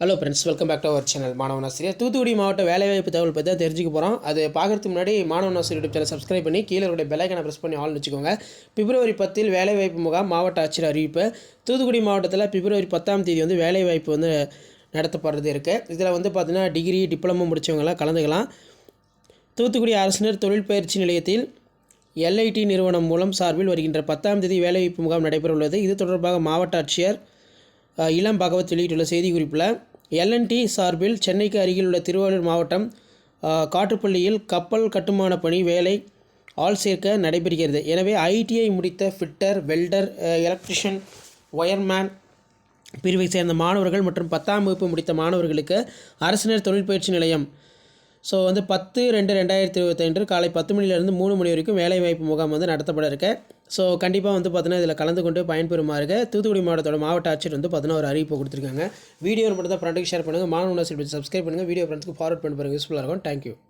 Hello friends welcome back to our channel Manavan Aasiriyar Thoothukudi மாவட்ட வேலைவாய்ப்பு தகவல் பற்றி தான் தெரிஞ்சுக்க போகிறோம் அது பார்க்குறதுக்கு முன்னாடி மாணவன் ஆசிரியர் யூடியூப் சேனல் சப்ஸ்கிரைப் பண்ணி கீழே இருக்கிற பெலைக்கனை ப்ரெஸ் பண்ணி ஆள்னு வச்சுக்கோங்க. பிப்ரவரி பத்தில் வேலைவாய்ப்பு முகாம் மாவட்ட ஆட்சியர் அறிவிப்பு. தூத்துக்குடி மாவட்டத்தில் பிப்ரவரி பத்தாம் தேதி வந்து வேலைவாய்ப்பு வந்து நடத்தப்படுறது இருக்குது இதில் வந்து பார்த்தீங்கன்னா டிகிரி டிப்ளமோ முடித்தவங்கலாம் கலந்துக்கலாம். தூத்துக்குடி அரசினர் தொழில் பயிற்சி நிலையத்தில் எல்ஐடி நிறுவனம் மூலம் சார்பில் வருகின்ற பத்தாம் தேதி வேலைவாய்ப்பு முகாம் நடைபெறவுள்ளது. இது தொடர்பாக மாவட்ட ஆட்சியர் இளம் பகவத் வெளியிட்டுள்ள செய்திக்குறிப்பில் எல்என்டி சார்பில் சென்னைக்கு அருகில் உள்ள திருவாரூர் மாவட்டம் காட்டுப்பள்ளியில் கப்பல் கட்டுமான பணி வேலை ஆள் சேர்க்க நடைபெறுகிறது. எனவே ஐடிஐ முடித்த ஃபிட்டர் வெல்டர் எலக்ட்ரிஷியன் ஒயர்மேன் பிரிவை சேர்ந்த மாணவர்கள் மற்றும் பத்தாம் வகுப்பு முடித்த மாணவர்களுக்கு அரசினர் தொழிற்பயிற்சி நிலையம். ஸோ வந்து பத்து ரெண்டு ரெண்டாயிரத்தி இருபத்தன்று காலை பத்து மணிலேருந்து மூணு மணி வரைக்கும் வேலைவாய்ப்பு முகாம் வந்து நடத்தப்பட இருக்கு. ஸோ கண்டிப்பாக வந்து பார்த்தீங்கன்னா இதில் கலந்து கொண்டு பயன்பெறுமாறு தூத்துக்குடி மாவட்டத்தோட மாவட்ட ஆட்சியர் வந்து பார்த்தீங்கன்னா ஒரு அறிவிப்பு கொடுத்துருக்காங்க. வீடியோ மட்டும் தான் ஃப்ரெண்டுக்கு ஷேர் பண்ணுங்கள் மாணவ சப்ஸ்கிரைப் பண்ணுங்கள் வீடியோ ஃப்ரெண்ட்ஸ்க்கு ஃபார்வர்ட் பண்ணி பாருங்கள் யூஸ்ஃபுல்லாக இருக்கும். தேங்க்யூ